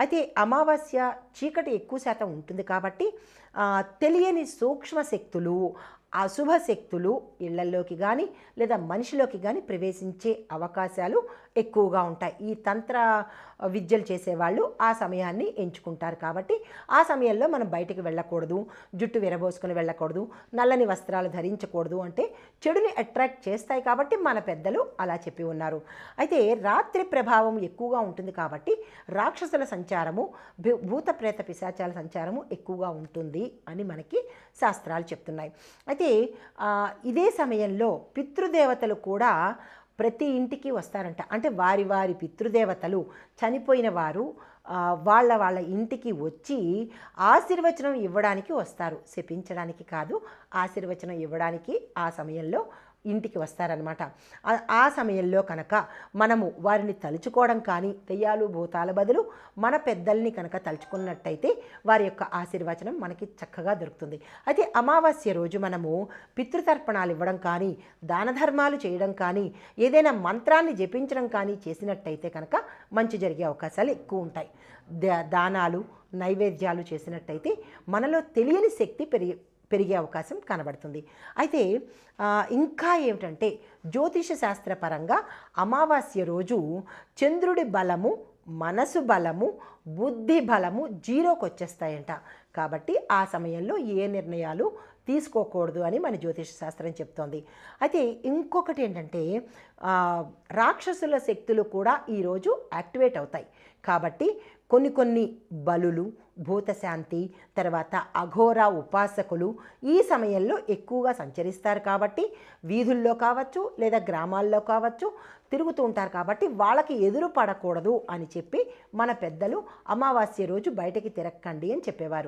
అయితే అమావాస్య చీకటి ఎక్కువ శాతం ఉంటుంది కాబట్టి తెలియని సూక్ష్మ శక్తులు అశుభ శక్తులు ఇళ్ళలోకి కానీ లేదా మనిషిలోకి కానీ ప్రవేశించే అవకాశాలు ఎక్కువగా ఉంటాయి. ఈ తంత్ర విద్యలు చేసేవాళ్ళు ఆ సమయాన్ని ఎంచుకుంటారు కాబట్టి ఆ సమయంలో మనం బయటికి వెళ్ళకూడదు జుట్టు విరబోసుకుని వెళ్ళకూడదు నల్లని వస్త్రాలు ధరించకూడదు అంటే చెడుని అట్రాక్ట్ చేస్తాయి కాబట్టి మన పెద్దలు అలా చెప్పి ఉన్నారు. అయితే రాత్రి ప్రభావం ఎక్కువగా ఉంటుంది కాబట్టి రాక్షసుల సంచారము భూ- భూత ప్రేత పిశాచాల సంచారము ఎక్కువగా ఉంటుంది అని మనకి శాస్త్రాలు చెప్తున్నాయి. అయితే అయితే ఇదే సమయంలో పితృదేవతలు కూడా ప్రతి ఇంటికి వస్తారంట. అంటే వారి వారి పితృదేవతలు చనిపోయిన వారు వాళ్ళ వాళ్ళ ఇంటికి వచ్చి ఆశీర్వచనం ఇవ్వడానికి వస్తారు. శపించడానికి కాదు ఆశీర్వచనం ఇవ్వడానికి ఆ సమయంలో ఇంటికి వస్తారనమాట ఆ- సమయంలో కనుక మనము వారిని తలుచుకోవడం కానీ దెయ్యాలు భూతాల బదులు మన పెద్దల్ని కనుక తలుచుకున్నట్టయితే వారి యొక్క ఆశీర్వచనం మనకి చక్కగా దొరుకుతుంది. అయితే అమావాస్య రోజు మనము పితృతర్పణాలు ఇవ్వడం కానీ దాన ధర్మాలు చేయడం కానీ ఏదైనా మంత్రాన్ని జపించడం కానీ చేసినట్టయితే కనుక మంచి జరిగే అవకాశాలు ఎక్కువ ఉంటాయి. దా- దానాలు నైవేద్యాలు చేసినట్టయితే మనలో తెలియని శక్తి పెరిగి పెరిగే అవకాశం కనబడుతుంది. అయితే ఇంకా ఏమిటంటే జ్యోతిష శాస్త్రపరంగా అమావాస్య రోజు చంద్రుడి బలము మనసు బలము బుద్ధి బలము జీరోకి వచ్చేస్తాయంట. కాబట్టి ఆ సమయంలో ఏ నిర్ణయాలు తీసుకోకూడదు అని మన జ్యోతిష శాస్త్రం చెప్తోంది. అయితే ఇంకొకటి ఏంటంటే రాక్షసుల శక్తులు కూడా ఈరోజు యాక్టివేట్ అవుతాయి. కాబట్టి కొన్ని కొన్ని బలులు భూతశాంతి తర్వాత అఘోర ఉపాసకులు ఈ సమయంలో ఎక్కువగా సంచరిస్తారు కాబట్టి వీధుల్లో కావచ్చు లేదా గ్రామాల్లో కావచ్చు తిరుగుతూ ఉంటారు కాబట్టి వాళ్ళకి ఎదురు పడకూడదు అని చెప్పి మన పెద్దలు అమావాస్య రోజు బయటకి తిరక్కండి అని చెప్పేవారు.